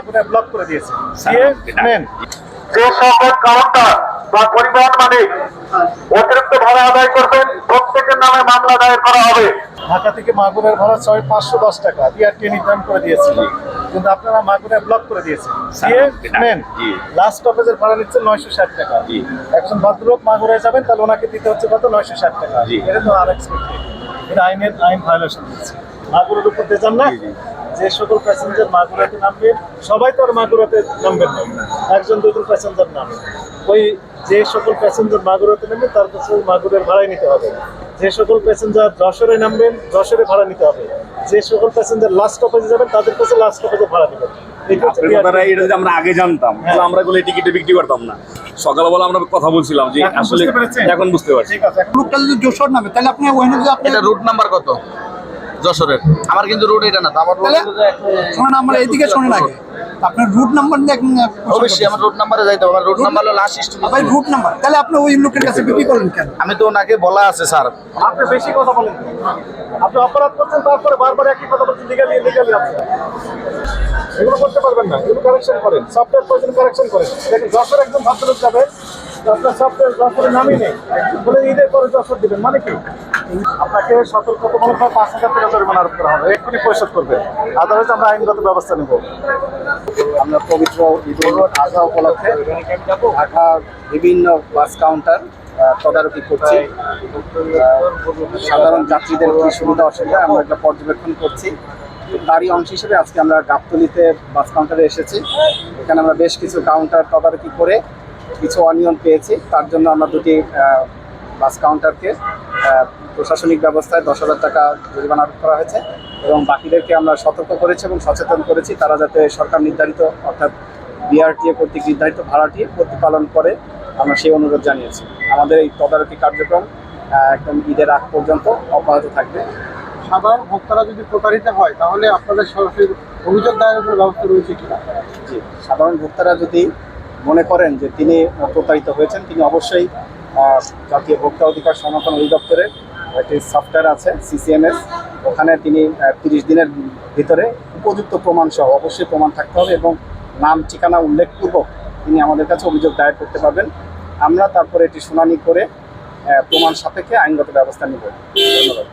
মাগুরে block করে দিয়েছে। যে সকল কাউন্টার বা পরিবহন মালিক অতিরিক্ত ভাড়া আদায় করবেন প্রত্যেকের নামে মামলা দায়ের করা হবে। ঢাকা থেকে মাগুরের ভাড়া ছয় পাঁচশো দশ টাকা বিআরটি নির্ধারণ করে দিয়েছে কিন্তু আপনারা মাগুরে ব্লক করে দিয়েছেন। দিয়ে নেন লাস্ট স্টপেজের ভাড়া নিচ্ছেন নয়শো ষাট টাকা। একজন ভদ্রলোক মাগুরে যাবেন তাহলে ওনাকে দিতে হচ্ছে কত? নয়শো ষাট টাকা। এটা তো আনএক্সপেক্টেড এটা আইনের আইন ভায়োলেশন হচ্ছে মাগুরের উপর দিয়ে যান না? যে সকল প্যাসেঞ্জার মাগুরাতে নামবেন সবাই তো আর মাগুরাতে নামবেন না। একজন দুজন প্যাসেঞ্জার নামবে ওই যে সকল প্যাসেঞ্জার মাগুরাতে নামবে তার কাছে মাগুরের ভাড়াই নিতে হবে। যে সকল প্যাসেঞ্জার যশোরে নামবেন যশোরে ভাড়া নিতে হবে। যে সকল প্যাসেঞ্জার লাস্ট স্টপেজে যাবেন তাদের কাছে লাস্ট স্টপেজে ভাড়া নেবেন। এটা যদি আমরা আগে জানতাম তাহলে আমরা টিকিটে বিক্রি করতাম না। সকালবেলা আমরা কথা বলছিলাম যে আসলে এখন বুঝতে পারছি। ঠিক আছে লোকটা যদি যশোর নামে তাহলে আপনি ওখানে আপনি এটা রুট নাম্বার কত? যশোরের। আমার কিন্তু রোড এটা না আমার রোড শোনেন আমার এইদিকে শোনেন আগে। আপনার রুট নাম্বার অবশ্যই আমার রুট নাম্বারে যাইতে হবে। আমার রুট নাম্বার হলো লাস্ট ভাই রুট নাম্বার তাহলে আপনি ওই লোকের কাছে বিক্রি করলেন কেন? আমি তো ওনাকে বলা আছে স্যার। আপনি বেশি কথা বলেন। আপনি অপরাধ করছেন তারপরে বারবার একই কথা বলছেন লিগালি লিগালি আপনি এগুলো করতে পারবেন না। এগুলো কারেকশন করেন। সফটওয়্যার প্রয়োজন কারেকশন করেন। দেখুন যশোর একজন ভদ্রলোক যাবে। আপনার সফটওয়্যার যশোরের নামই নেই। বলে ঈদের পরে যশোর দিবেন। মানে কি? আপনাকে সতর্কতামূলক পাঁচ হাজার টাকা জরিমানা আরোপ করা হবে। এক্ষুনি পরিশোধ করবেন। আদারওয়াইজ আমরা আইনগত ব্যবস্থা নেব। আমরা পবিত্র ঈদুল আজহা উপলক্ষে ঢাকা বিভিন্ন বাস কাউন্টার তদারকি করছি। সাধারণ যাত্রীদের কি সুবিধা, অসুবিধা, আমরা একটা পর্যবেক্ষণ করছি। তারই অংশ হিসেবে আজকে আমরা গাবতলিতে বাস কাউন্টারে এসেছি। এখানে আমরা বেশ কিছু কাউন্টার তদারকি করে কিছু অনিয়ম পেয়েছি। তার জন্য আমরা দুটি বাস কাউন্টারকে প্রশাসনিক ব্যবস্থায় দশ হাজার টাকা জরিমানা আরোপ করা হয়েছে এবং বাকিদেরকে আমরা সতর্ক করেছি এবং সচেতন করেছি। তারা যাতে সরকার নির্ধারিত অর্থাৎ বিআরটিএ কর্তৃক নির্ধারিত ভাড়াটি প্রতিপালন করে আমরা সেই অনুরোধ জানিয়েছি। আমাদের এই তদারকি কার্যক্রম একদম ঈদের আগ পর্যন্ত অব্যাহত থাকবে। সাধারণ ভোক্তারা যদি প্রতারিত হয় তাহলে আপনাদের সরাসরি অভিযোগ দায়েরের ব্যবস্থা রয়েছে কিনা? জি সাধারণ ভোক্তারা যদি মনে করেন যে তিনি প্রতারিত হয়েছেন তিনি অবশ্যই জাতীয় ভোক্তা অধিকার সংরক্ষণ অধিদপ্তরের একটি সফটওয়্যার আছে সিসিএমএস ওখানে তিনি তিরিশ দিনের ভিতরে উপযুক্ত প্রমাণ সহ, অবশ্যই প্রমাণ থাকতে হবে এবং নাম, ঠিকানা উল্লেখপূর্বক তিনি আমাদের কাছে অভিযোগ দায়ের করতে পারবেন। আমরা তারপরে এটি শুনানি করে প্রমাণ সাপেক্ষে আইনগত ব্যবস্থা নিব। ধন্যবাদ।